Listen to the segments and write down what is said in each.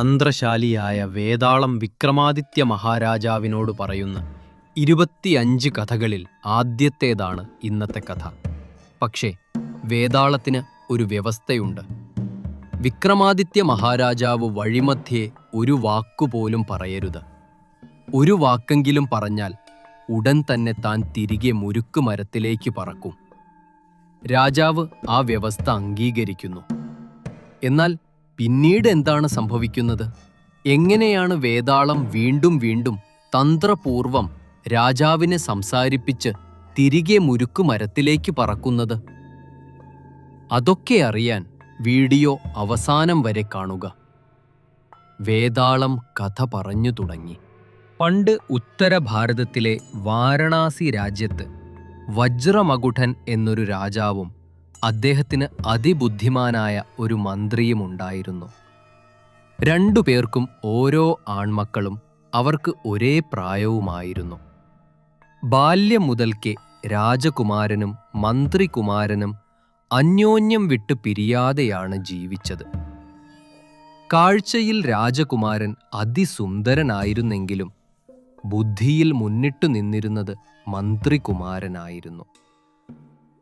തന്ത്രശാലിയായ വേതാളം വിക്രമാദിത്യ മഹാരാജാവിനോട് പറയുന്ന ഇരുപത്തിയഞ്ച് കഥകളിൽ ആദ്യത്തേതാണ് ഇന്നത്തെ കഥ. പക്ഷേ വേതാളത്തിന് ഒരു വ്യവസ്ഥയുണ്ട്. വിക്രമാദിത്യ മഹാരാജാവ് വഴിമധ്യേ ഒരു വാക്കുപോലും പറയരുത്. ഒരു വാക്കെങ്കിലും പറഞ്ഞാൽ ഉടൻ തന്നെ താൻ തിരികെ മുരുക്ക് മരത്തിലേക്ക് പറക്കും. രാജാവ് ആ വ്യവസ്ഥ അംഗീകരിക്കുന്നു. എന്നാൽ പിന്നീട് എന്താണ് സംഭവിക്കുന്നത്? എങ്ങനെയാണ് വേതാളം വീണ്ടും വീണ്ടും തന്ത്രപൂർവം രാജാവിനെ സംസാരിപ്പിച്ച് തിരികെ മുരുക്കു മരത്തിലേക്ക് പറക്കുന്നത്? അതൊക്കെ അറിയാൻ വീഡിയോ അവസാനം വരെ കാണുക. വേതാളം കഥ പറഞ്ഞു തുടങ്ങി. പണ്ട് ഉത്തര ഭാരതത്തിലെ വാരണാസി രാജ്യത്ത് വജ്രമകുഠൻ എന്നൊരു രാജാവും അദ്ദേഹത്തിന് അതിബുദ്ധിമാനായ ഒരു മന്ത്രിയുമുണ്ടായിരുന്നു രണ്ടു പേർക്കും ഓരോ ആൺമക്കളും അവർക്ക് ഒരേ പ്രായവുമായിരുന്നു. ബാല്യം മുതൽക്കേ രാജകുമാരനും മന്ത്രികുമാരനും അന്യോന്യം വിട്ട് പിരിയാതെയാണ് ജീവിച്ചത്. കാഴ്ചയിൽ രാജകുമാരൻ അതിസുന്ദരനായിരുന്നെങ്കിലും ബുദ്ധിയിൽ മുന്നിട്ടു നിന്നിരുന്നത് മന്ത്രികുമാരനായിരുന്നു.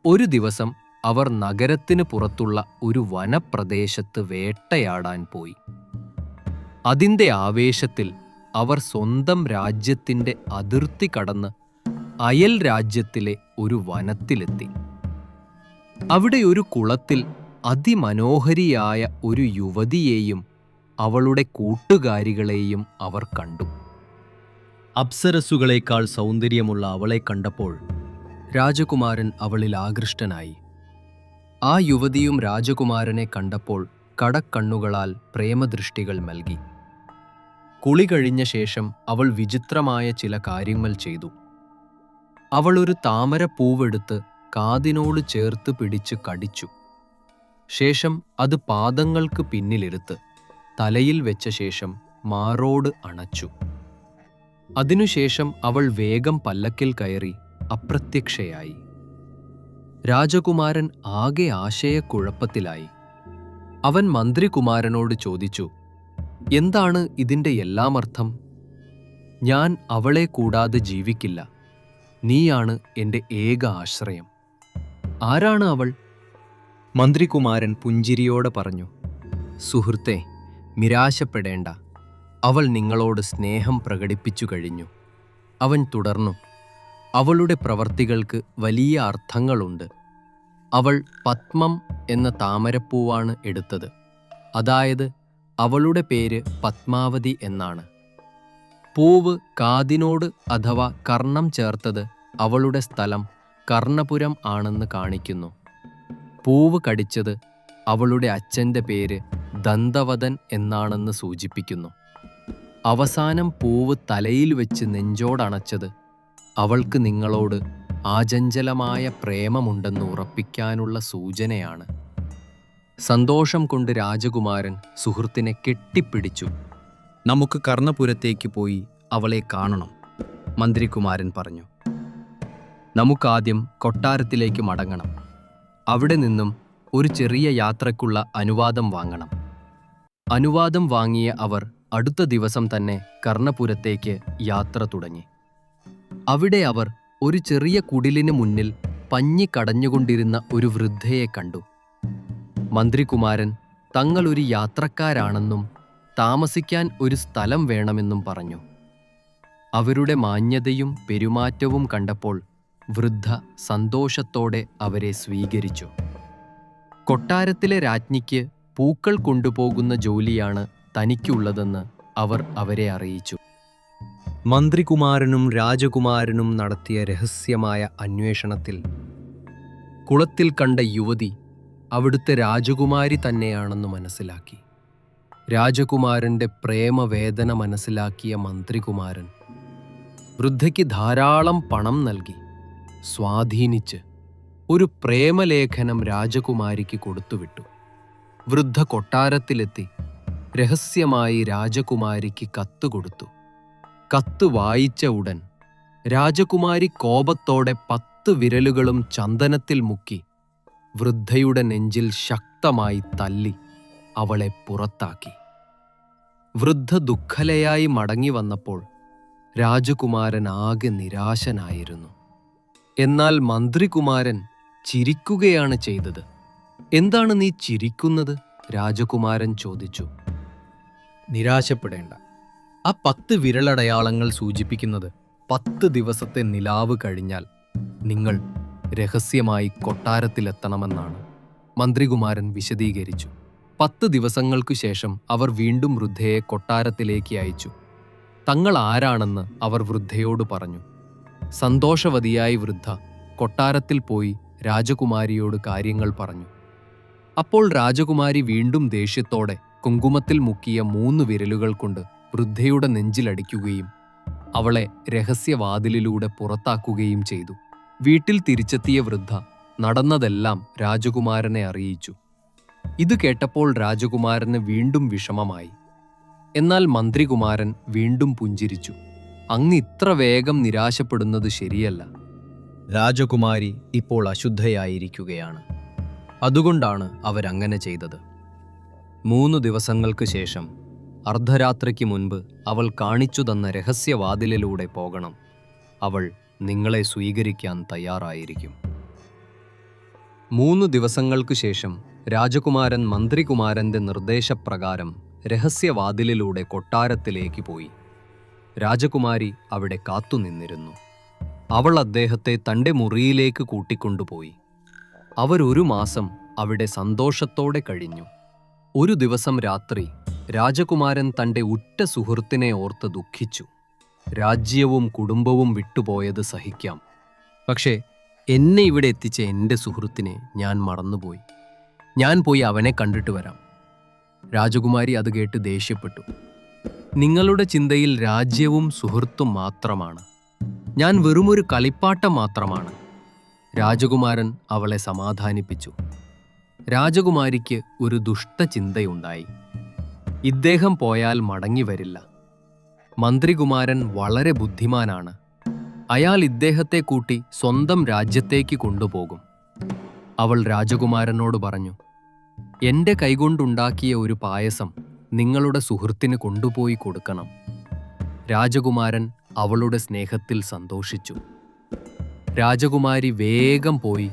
ഒരു ദിവസം അവർ നഗരത്തിന് പുറത്തുള്ള ഒരു വനപ്രദേശത്ത് വേട്ടയാടാൻ പോയി. അതിന്റെ ആവേശത്തിൽ അവർ സ്വന്തം രാജ്യത്തിന്റെ അതിർത്തി കടന്ന് അയൽ രാജ്യത്തിലെ ഒരു വനത്തിലെത്തി. അവിടെ ഒരു കുളത്തിൽ അതിമനോഹരിയായ ഒരു യുവതിയെയും അവളുടെ കൂട്ടുകാരികളെയും അവർ കണ്ടു. അപ്സരസുകളേക്കാൾ സൗന്ദര്യമുള്ള അവളെ കണ്ടപ്പോൾ രാജകുമാരൻ അവളിൽ ആകൃഷ്ടനായി. ആ യുവതിയും രാജകുമാരനെ കണ്ടപ്പോൾ കടക്കണ്ണുകളാൽ പ്രേമദൃഷ്ടികൾ നൽകി. കുളി കഴിഞ്ഞ ശേഷം അവൾ വിചിത്രമായ ചില കാര്യങ്ങൾ ചെയ്തു. അവൾ ഒരു താമരപ്പൂവെടുത്ത് കാതിനോട് ചേർത്ത് പിടിച്ച് കടിച്ചു. ശേഷം അത് പാദങ്ങൾക്ക് പിന്നിലെടുത്ത് തലയിൽ വെച്ച ശേഷം മാറോട് അണച്ചു. അതിനുശേഷം അവൾ വേഗം പല്ലക്കിൽ കയറി അപ്രത്യക്ഷയായി. രാജകുമാരൻ ആകെ ആശയക്കുഴപ്പത്തിലായി. അവൻ മന്ത്രികുമാരനോട് ചോദിച്ചു എന്താണ് ഇതിന്റെ എല്ലാം അർത്ഥം ഞാൻ അവളെ കൂടാതെ ജീവിക്കില്ല. നീയാണ് എന്റെ ഏക ആശ്രയം. ആരാണ് അവൾ? മന്ത്രികുമാരൻ പുഞ്ചിരിയോടെ പറഞ്ഞു സുഹൃത്തെ നിരാശപ്പെടേണ്ട. അവൾ നിങ്ങളോട് സ്നേഹം പ്രകടിപ്പിച്ചു കഴിഞ്ഞു. അവൻ തുടർന്നു. അവളുടെ പ്രവർത്തികൾക്ക് വലിയ അർത്ഥങ്ങളുണ്ട്. അവൾ പത്മം എന്ന താമരപ്പൂവാണ് എടുത്തത്. അതായത് അവളുടെ പേര് പത്മാവതി എന്നാണ്. പൂവ് കാതിനോട് അഥവാ കർണം ചേർത്തത് അവളുടെ സ്ഥലം കർണപുരം ആണെന്ന് കാണിക്കുന്നു. പൂവ് കടിച്ചത് അവളുടെ അച്ഛന്റെ പേര് ദന്തവദൻ എന്നാണെന്ന് സൂചിപ്പിക്കുന്നു. അവസാനം പൂവ് തലയിൽ വെച്ച് നെഞ്ചോടണച്ചത് അവൾക്ക് നിങ്ങളോട് ആചഞ്ചലമായ പ്രേമമുണ്ടെന്ന് ഉറപ്പിക്കാനുള്ള സൂചനയാണ്. സന്തോഷം കൊണ്ട് രാജകുമാരൻ സുഹൃത്തിനെ കെട്ടിപ്പിടിച്ചു. നമുക്ക് കർണപുരത്തേക്ക് പോയി അവളെ കാണണം മന്ത്രികുമാരൻ പറഞ്ഞു. നമുക്കാദ്യം കൊട്ടാരത്തിലേക്ക് മടങ്ങണം. അവിടെ നിന്നും ഒരു ചെറിയ യാത്രയ്ക്കുള്ള അനുവാദം വാങ്ങണം. അനുവാദം വാങ്ങിയ അവർ അടുത്ത ദിവസം തന്നെ കർണപുരത്തേക്ക് യാത്ര തുടങ്ങി. അവിടെ അവർ ഒരു ചെറിയ കുടിലിന് മുന്നിൽ പഞ്ഞി കടഞ്ഞുകൊണ്ടിരുന്ന ഒരു വൃദ്ധയെ കണ്ടു. മന്ത്രികുമാരൻ തങ്ങൾ ഒരു യാത്രക്കാരാണെന്നും താമസിക്കാൻ ഒരു സ്ഥലം വേണമെന്നും പറഞ്ഞു. അവരുടെ മാന്യതയും പെരുമാറ്റവും കണ്ടപ്പോൾ വൃദ്ധ സന്തോഷത്തോടെ അവരെ സ്വീകരിച്ചു. കൊട്ടാരത്തിലെ രാജ്ഞിക്ക് പൂക്കൾ കൊണ്ടുപോകുന്ന ജോലിയാണ് തനിക്കുള്ളതെന്ന് അവർ അവരെ അറിയിച്ചു. മന്ത്രികുമാരനും രാജകുമാരനും നടത്തിയ രഹസ്യമായ അന്വേഷണത്തിൽ കുളത്തിൽ കണ്ട യുവതി അവിടുത്തെ രാജകുമാരി തന്നെയാണെന്ന് മനസ്സിലാക്കി. രാജകുമാരന്റെ പ്രേമവേദന മനസ്സിലാക്കിയ മന്ത്രികുമാരൻ വൃദ്ധയ്ക്ക് ധാരാളം പണം നൽകി. സ്വാധീനിച്ച് ഒരു പ്രേമലേഖനം രാജകുമാരിക്ക് കൊടുത്തുവിട്ടു. വൃദ്ധ കൊട്ടാരത്തിലെത്തി രഹസ്യമായി രാജകുമാരിക്ക് കത്ത് കൊടുത്തു. കത്ത് വായിച്ച ഉടൻ രാജകുമാരി കോപത്തോടെ പത്ത് വിരലുകളും ചന്ദനത്തിൽ മുക്കി വൃദ്ധയുടെ നെഞ്ചിൽ ശക്തമായി തല്ലി അവളെ പുറത്താക്കി. വൃദ്ധ ദുഃഖലയായി മടങ്ങി വന്നപ്പോൾ രാജകുമാരൻ ആകെ നിരാശനായിരുന്നു. എന്നാൽ മന്ത്രികുമാരൻ ചിരിക്കുകയാണ് ചെയ്തത്. എന്താണ് നീ ചിരിക്കുന്നത്? രാജകുമാരൻ ചോദിച്ചു. നിരാശപ്പെടേണ്ട. ആ പത്ത് വിരലടയാളങ്ങൾ സൂചിപ്പിക്കുന്നത് പത്ത് ദിവസത്തെ നിലാവ് കഴിഞ്ഞാൽ നിങ്ങൾ രഹസ്യമായി കൊട്ടാരത്തിലെത്തണമെന്നാണ്. മന്ത്രികുമാരൻ വിശദീകരിച്ചു. പത്ത് ദിവസങ്ങൾക്കു ശേഷം അവർ വീണ്ടും വൃദ്ധയെ കൊട്ടാരത്തിലേക്ക് അയച്ചു. തങ്ങൾ ആരാണെന്ന് അവർ വൃദ്ധയോട് പറഞ്ഞു. സന്തോഷവതിയായി വൃദ്ധ കൊട്ടാരത്തിൽ പോയി രാജകുമാരിയോട് കാര്യങ്ങൾ പറഞ്ഞു. അപ്പോൾ രാജകുമാരി വീണ്ടും ദേഷ്യത്തോടെ കുങ്കുമത്തിൽ മുക്കിയ മൂന്ന് വിരലുകൾ കൊണ്ട് വൃദ്ധയുടെ നെഞ്ചിലടിക്കുകയും അവളെ രഹസ്യവാതിലിലൂടെ പുറത്താക്കുകയും ചെയ്തു. വീട്ടിൽ തിരിച്ചെത്തിയ വൃദ്ധ നടന്നതെല്ലാം രാജകുമാരനെ അറിയിച്ചു. ഇത് കേട്ടപ്പോൾ രാജകുമാരന് വീണ്ടും വിഷമമായി. എന്നാൽ മന്ത്രികുമാരൻ വീണ്ടും പുഞ്ചിരിച്ചു. അങ്ങ് ഇത്ര വേഗം നിരാശപ്പെടുന്നത് ശരിയല്ല. രാജകുമാരി ഇപ്പോൾ അശുദ്ധയായിരിക്കുകയാണ്. അതുകൊണ്ടാണ് അവരങ്ങനെ ചെയ്തത്. മൂന്ന് ദിവസങ്ങൾക്ക് ശേഷം അർദ്ധരാത്രിക്ക് മുൻപ് അവൾ കാണിച്ചു തന്ന രഹസ്യവാതിലിലൂടെ പോകണം. അവൾ നിങ്ങളെ സ്വീകരിക്കാൻ തയ്യാറായിരിക്കും. മൂന്ന് ദിവസങ്ങൾക്ക് ശേഷം രാജകുമാരൻ മന്ത്രികുമാരന്റെ നിർദ്ദേശപ്രകാരം രഹസ്യവാതിലിലൂടെ കൊട്ടാരത്തിലേക്ക് പോയി. രാജകുമാരി അവിടെ കാത്തുനിന്നിരുന്നു അവൾ അദ്ദേഹത്തെ തന്റെ മുറിയിലേക്ക് കൂട്ടിക്കൊണ്ടുപോയി. അവരൊരു മാസം അവിടെ സന്തോഷത്തോടെ കഴിഞ്ഞു. ഒരു ദിവസം രാത്രി രാജകുമാരൻ തന്റെ ഉറ്റ സുഹൃത്തിനെ ഓർത്ത് ദുഃഖിച്ചു. രാജ്യവും കുടുംബവും വിട്ടുപോയത് സഹിക്കാം. പക്ഷേ എന്നെ ഇവിടെ എത്തിച്ച എന്റെ സുഹൃത്തിനെ ഞാൻ മറന്നുപോയി. ഞാൻ പോയി അവനെ കണ്ടിട്ട് വരാം. രാജകുമാരി അത് കേട്ട് ദേഷ്യപ്പെട്ടു. നിങ്ങളുടെ ചിന്തയിൽ രാജ്യവും സുഹൃത്തും മാത്രമാണ്. ഞാൻ വെറുമൊരു കളിപ്പാട്ടം മാത്രമാണ്. രാജകുമാരൻ അവളെ സമാധാനിപ്പിച്ചു. രാജകുമാരിക്ക് ഒരു ദുഷ്ടചിന്തയുണ്ടായി ഇദ്ദേഹം പോയാൽ മടങ്ങി വരില്ല മന്ത്രികുമാരൻ വളരെ ബുദ്ധിമാനാണ്. അയാൾ ഇദ്ദേഹത്തെ കൂട്ടി സ്വന്തം രാജ്യത്തേക്ക് കൊണ്ടുപോകും. അവൾ രാജകുമാരനോട് പറഞ്ഞു എന്റെ കൈകൊണ്ടുണ്ടാക്കിയ ഒരു പായസം നിങ്ങളുടെ സുഹൃത്തിന് കൊണ്ടുപോയി കൊടുക്കണം. രാജകുമാരൻ അവളുടെ സ്നേഹത്തിൽ സന്തോഷിച്ചു. രാജകുമാരി വേഗം പോയി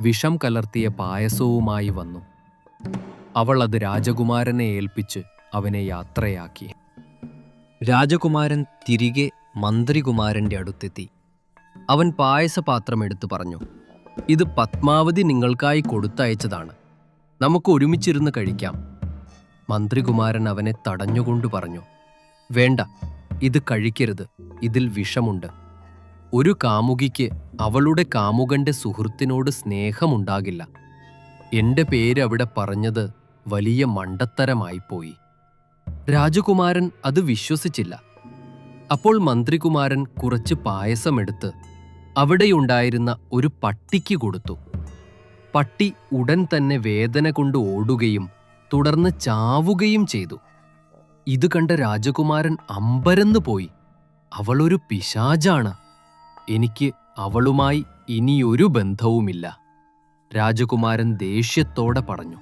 വിഷം കലർത്തിയ പായസവുമായി വന്നു. അവൾ അത് രാജകുമാരനെ ഏൽപ്പിച്ച് അവനെ യാത്രയാക്കി. രാജകുമാരൻ തിരികെ മന്ത്രികുമാരന്റെ അടുത്തെത്തി. അവൻ പായസപാത്രം എടുത്തു പറഞ്ഞു ഇത് പത്മാവതി നിങ്ങൾക്കായി കൊടുത്തയച്ചതാണ്. നമുക്ക് ഒരുമിച്ചിരുന്ന് കഴിക്കാം. മന്ത്രികുമാരൻ അവനെ തടഞ്ഞുകൊണ്ട് പറഞ്ഞു വേണ്ട ഇത് കഴിക്കരുത് ഇതിൽ വിഷമുണ്ട്. ഒരു കാമുകിക്ക് അവളുടെ കാമുകന്റെ സുഹൃത്തിനോട് സ്നേഹമുണ്ടാകില്ല. എന്റെ പേര് അവിടെ പറഞ്ഞത് വലിയ മണ്ടത്തരമായിപ്പോയി. രാജകുമാരൻ അത് വിശ്വസിച്ചില്ല. അപ്പോൾ മന്ത്രികുമാരൻ കുറച്ച് പായസമെടുത്ത് അവിടെയുണ്ടായിരുന്ന ഒരു പട്ടിക്ക് കൊടുത്തു. പട്ടി ഉടൻ തന്നെ വേദന കൊണ്ട് ഓടുകയും തുടർന്ന് ചാവുകയും ചെയ്തു. ഇത് കണ്ട രാജകുമാരൻ അമ്പരന്നു പോയി. അവളൊരു പിശാചാണ്. എനിക്ക് അവളുമായി ഇനിയൊരു ബന്ധവുമില്ല. രാജകുമാരൻ ദേഷ്യത്തോടെ പറഞ്ഞു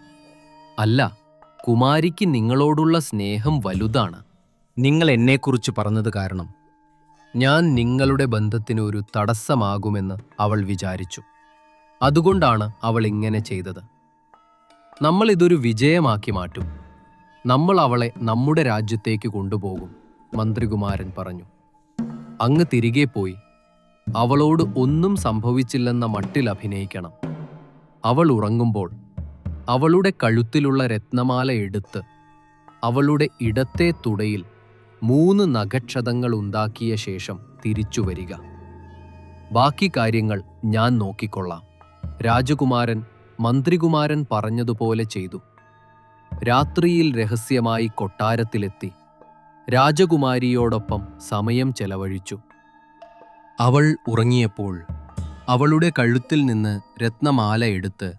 അല്ല കുമാരിക്ക് നിങ്ങളോടുള്ള സ്നേഹം വലുതാണ്. നിങ്ങൾ എന്നെക്കുറിച്ച് പറഞ്ഞത് കാരണം ഞാൻ നിങ്ങളുടെ ബന്ധത്തിന് ഒരു തടസ്സമാകുമെന്ന് അവൾ വിചാരിച്ചു. അതുകൊണ്ടാണ് അവൾ ഇങ്ങനെ ചെയ്തത്. നമ്മൾ ഇതൊരു വിജയമാക്കി മാറ്റും. നമ്മൾ അവളെ നമ്മുടെ രാജ്യത്തേക്ക് കൊണ്ടുപോകും മന്ത്രികുമാരൻ പറഞ്ഞു. അങ്ങ് തിരികെ പോയി. അവളോട് ഒന്നും സംഭവിച്ചില്ലെന്ന മട്ടിൽ അഭിനയിക്കണം. അവൾ ഉറങ്ങുമ്പോൾ അവളുടെ കഴുത്തിലുള്ള രത്നമാല എടുത്ത് അവളുടെ ഇടത്തെ തുടയിൽ മൂന്ന് നഖക്ഷതങ്ങൾ ഉണ്ടാക്കിയ ശേഷം തിരിച്ചു വരിക. ബാക്കി കാര്യങ്ങൾ ഞാൻ നോക്കിക്കൊള്ളാം. രാജകുമാരൻ മന്ത്രികുമാരൻ പറഞ്ഞതുപോലെ ചെയ്തു. രാത്രിയിൽ രഹസ്യമായി കൊട്ടാരത്തിലെത്തി. രാജകുമാരിയോടൊപ്പം സമയം ചെലവഴിച്ചു. അവൾ ഉറങ്ങിയപ്പോൾ അവളുടെ കഴുത്തിൽ നിന്ന് രത്നമാല എടുത്ത്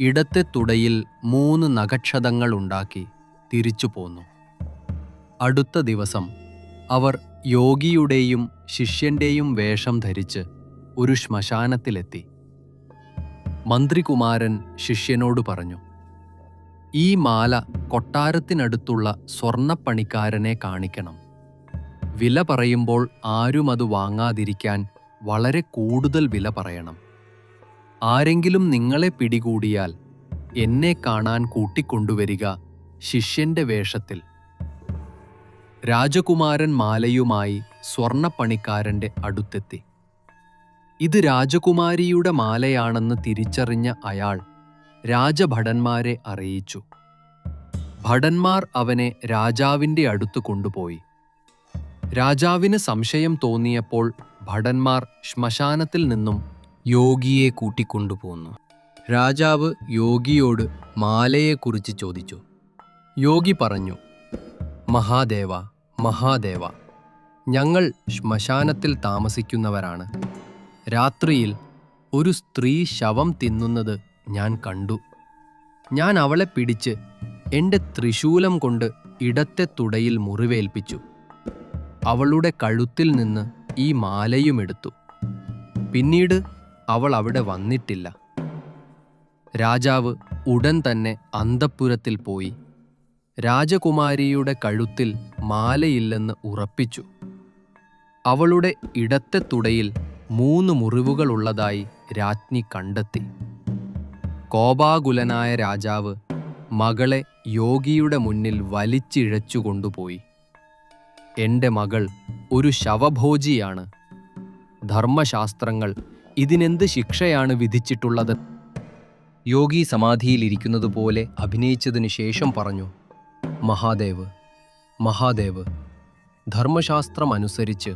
ഇടത്തെ തുടയിൽ മൂന്ന് നഖക്ഷതങ്ങൾ ഉണ്ടാക്കി തിരിച്ചു പോന്നു. അടുത്ത ദിവസം അവർ യോഗിയുടെയും ശിഷ്യന്റെയും വേഷം ധരിച്ച് ഒരു ശ്മശാനത്തിലെത്തി. മന്ത്രികുമാരൻ ശിഷ്യനോട് പറഞ്ഞു ഈ മാല കൊട്ടാരത്തിനടുത്തുള്ള സ്വർണപ്പണിക്കാരനെ കാണിക്കണം. വില പറയുമ്പോൾ ആരും അത് വാങ്ങാതിരിക്കാൻ വളരെ കൂടുതൽ വില പറയണം. ആരെങ്കിലും നിങ്ങളെ പിടികൂടിയാൽ എന്നെ കാണാൻ കൂട്ടിക്കൊണ്ടുവരിക ശിഷ്യന്റെ വേഷത്തിൽ. രാജകുമാരൻ മാലയുമായി സ്വർണപ്പണിക്കാരന്റെ അടുത്തെത്തി. ഇത് രാജകുമാരിയുടെ മാലയാണെന്ന് തിരിച്ചറിഞ്ഞ അയാൾ രാജഭടന്മാരെ അറിയിച്ചു. ഭടന്മാർ അവനെ രാജാവിന്റെ അടുത്ത് കൊണ്ടുപോയി. രാജാവിന് സംശയം തോന്നിയപ്പോൾ ഭടന്മാർ ശ്മശാനത്തിൽ നിന്നും യോഗിയെ കൂട്ടിക്കൊണ്ടുപോന്നു. രാജാവ് യോഗിയോട് മാലയെക്കുറിച്ച് ചോദിച്ചു. യോഗി പറഞ്ഞു മഹാദേവ മഹാദേവ ഞങ്ങൾ ശ്മശാനത്തിൽ താമസിക്കുന്നവരാണ്. രാത്രിയിൽ ഒരു സ്ത്രീ ശവം തിന്നുന്നത് ഞാൻ കണ്ടു. ഞാൻ അവളെ പിടിച്ച് എന്റെ ത്രിശൂലം കൊണ്ട് ഇടത്തെ തുടയിൽ മുറിവേൽപ്പിച്ചു. അവളുടെ കഴുത്തിൽ നിന്ന് ഈ മാലയുമെടുത്തു പിന്നീട് അവൾ അവിടെ വന്നിട്ടില്ല. രാജാവ് ഉടൻ തന്നെ അന്തപ്പുരത്തിൽ പോയി. രാജകുമാരിയുടെ കഴുത്തിൽ മാലയില്ലെന്ന് ഉറപ്പിച്ചു. അവളുടെ ഇടത്തെ തുടയിൽ മൂന്ന് മുറിവുകളുള്ളതായി രാജ്ഞി കണ്ടെത്തി. കോപാകുലനായ രാജാവ് മകളെ യോഗിയുടെ മുന്നിൽ വലിച്ചിഴച്ചു കൊണ്ടുപോയി എന്റെ മകൾ ഒരു ശവഭോജിയാണ്. ധർമ്മശാസ്ത്രങ്ങൾ ഇതിനെന്ത് ശിക്ഷയാണ് വിധിച്ചിട്ടുള്ളത്? യോഗി സമാധിയിലിരിക്കുന്നതുപോലെ അഭിനയിച്ചതിനു ശേഷം പറഞ്ഞു മഹാദേവ് മഹാദേവ് ധർമ്മശാസ്ത്രം അനുസരിച്ച്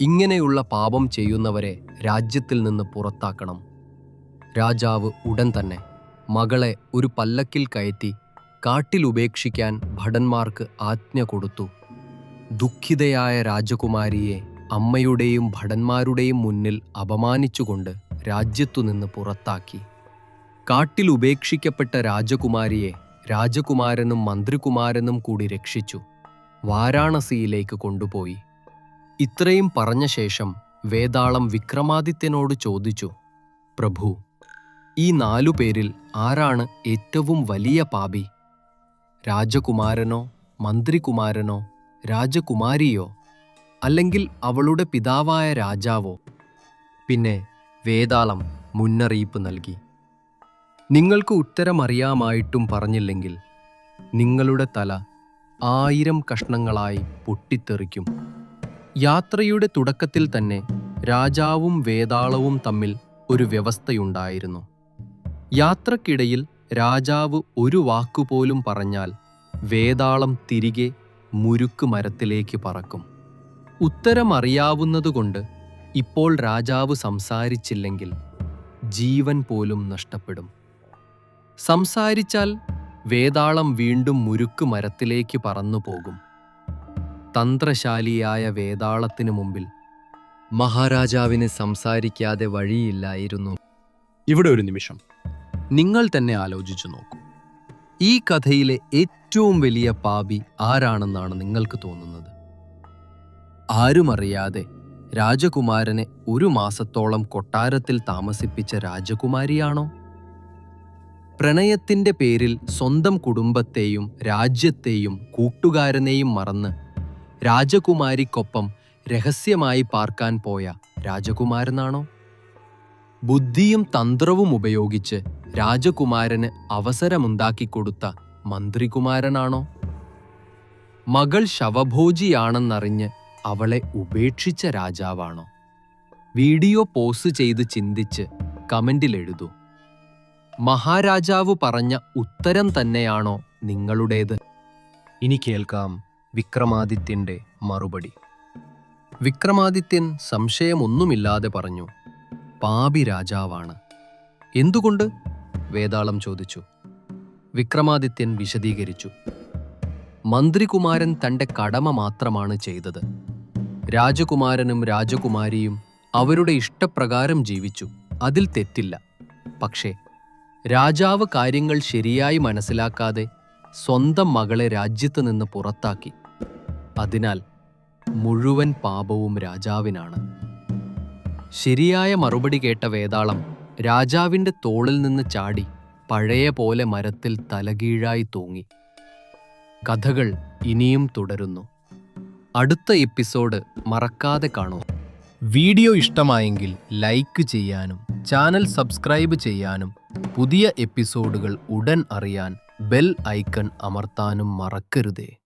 ഇങ്ങനെയുള്ള പാപം ചെയ്യുന്നവരെ രാജ്യത്തിൽ നിന്ന് പുറത്താക്കണം. രാജാവ് ഉടൻ തന്നെ മകളെ ഒരു പല്ലക്കിൽ കയറ്റി കാട്ടിൽ ഉപേക്ഷിക്കാൻ ഭടന്മാർക്ക് ആജ്ഞ കൊടുത്തു. ദുഃഖിതയായ രാജകുമാരിയെ അമ്മയുടെയും ഭടന്മാരുടെയും മുന്നിൽ അപമാനിച്ചുകൊണ്ട് രാജ്യത്തുനിന്ന് പുറത്താക്കി. കാട്ടിൽ ഉപേക്ഷിക്കപ്പെട്ട രാജകുമാരിയെ രാജകുമാരനും മന്ത്രികുമാരനും കൂടി രക്ഷിച്ചു. വാരാണസിയിലേക്ക് കൊണ്ടുപോയി. ഇത്രയും പറഞ്ഞ ശേഷം വേതാളം വിക്രമാദിത്യനോട് ചോദിച്ചു പ്രഭു ഈ നാലു പേരിൽ ആരാണ് ഏറ്റവും വലിയ പാപി? രാജകുമാരനോ മന്ത്രികുമാരനോ രാജകുമാരിയോ അല്ലെങ്കിൽ അവളുടെ പിതാവായ രാജാവോ? പിന്നെ വേതാളം മുന്നറിയിപ്പ് നൽകി. നിങ്ങൾക്ക് ഉത്തരമറിയാമായിട്ടും പറഞ്ഞില്ലെങ്കിൽ നിങ്ങളുടെ തല ആയിരം കഷ്ണങ്ങളായി പൊട്ടിത്തെറിക്കും. യാത്രയുടെ തുടക്കത്തിൽ തന്നെ രാജാവും വേതാളവും തമ്മിൽ ഒരു വ്യവസ്ഥയുണ്ടായിരുന്നു. യാത്രക്കിടയിൽ രാജാവ് ഒരു വാക്കുപോലും പറഞ്ഞാൽ വേതാളം തിരികെ മുരുക്ക് മരത്തിലേക്ക് പറക്കും. ഉത്തരമറിയാവുന്നതുകൊണ്ട് ഇപ്പോൾ രാജാവ് സംസാരിച്ചില്ലെങ്കിൽ ജീവൻ പോലും നഷ്ടപ്പെടും. സംസാരിച്ചാൽ വേതാളം വീണ്ടും മുരുക്ക് മരത്തിലേക്ക് പറന്നു പോകും. തന്ത്രശാലിയായ വേതാളത്തിനു മുമ്പിൽ മഹാരാജാവിന് സംസാരിക്കാതെ വഴിയില്ലായിരുന്നു. ഇവിടെ ഒരു നിമിഷം. നിങ്ങൾ തന്നെ ആലോചിച്ചു നോക്കൂ. ഈ കഥയിലെ ഏറ്റവും വലിയ പാപി ആരാണെന്നാണ് നിങ്ങൾക്ക് തോന്നുന്നത്? ആരുമറിയാതെ രാജകുമാരനെ ഒരു മാസത്തോളം കൊട്ടാരത്തിൽ താമസിപ്പിച്ച രാജകുമാരിയാണോ? പ്രണയത്തിന്റെ പേരിൽ സ്വന്തം കുടുംബത്തെയും രാജ്യത്തെയും കൂട്ടുകാരനെയും മറന്ന് രാജകുമാരിക്കൊപ്പം രഹസ്യമായി പാർക്കാൻ പോയ രാജകുമാരനാണോ? ബുദ്ധിയും തന്ത്രവും ഉപയോഗിച്ച് രാജകുമാരന് അവസരമുണ്ടാക്കിക്കൊടുത്ത മന്ത്രികുമാരനാണോ? മകൾ ശവഭോജിയാണെന്നറിഞ്ഞ് അവളെ ഉപേക്ഷിച്ച രാജാവാണോ? വീഡിയോ പോസ്റ്റ് ചെയ്ത് ചിന്തിച്ച് കമന്റിൽ എഴുതൂ മഹാരാജാവ് പറഞ്ഞ ഉത്തരം തന്നെയാണോ നിങ്ങളുടേത്? ഇനി കേൾക്കാം വിക്രമാദിത്യന്റെ മറുപടി. വിക്രമാദിത്യൻ സംശയമൊന്നുമില്ലാതെ പറഞ്ഞു. പാപി രാജാവാണ്. എന്തുകൊണ്ട്? വേതാളം ചോദിച്ചു. വിക്രമാദിത്യൻ വിശദീകരിച്ചു. മന്ത്രികുമാരൻ തന്റെ കടമ മാത്രമാണ് ചെയ്തത്. രാജകുമാരനും രാജകുമാരിയും അവരുടെ ഇഷ്ടപ്രകാരം ജീവിച്ചു. അതിൽ തെറ്റില്ല. പക്ഷേ രാജാവ് കാര്യങ്ങൾ ശരിയായി മനസ്സിലാക്കാതെ സ്വന്തം മകളെ രാജ്യത്ത് നിന്ന് പുറത്താക്കി. അതിനാൽ മുഴുവൻ പാപവും രാജാവിനാണ്. ശരിയായ മറുപടി കേട്ട വേതാളം രാജാവിന്റെ തോളിൽ നിന്ന് ചാടി പഴയ പോലെ മരത്തിൽ തലകീഴായി തൂങ്ങി. കഥകൾ ഇനിയും തുടരുന്നു. അടുത്ത എപ്പിസോഡ് മറക്കാതെ കാണൂ. വീഡിയോ ഇഷ്ടമായെങ്കിൽ ലൈക്ക് ചെയ്യാനും ചാനൽ സബ്സ്ക്രൈബ് ചെയ്യാനും പുതിയ എപ്പിസോഡുകൾ ഉടൻ അറിയാൻ ബെൽ ഐക്കൺ അമർത്താനും മറക്കരുതേ.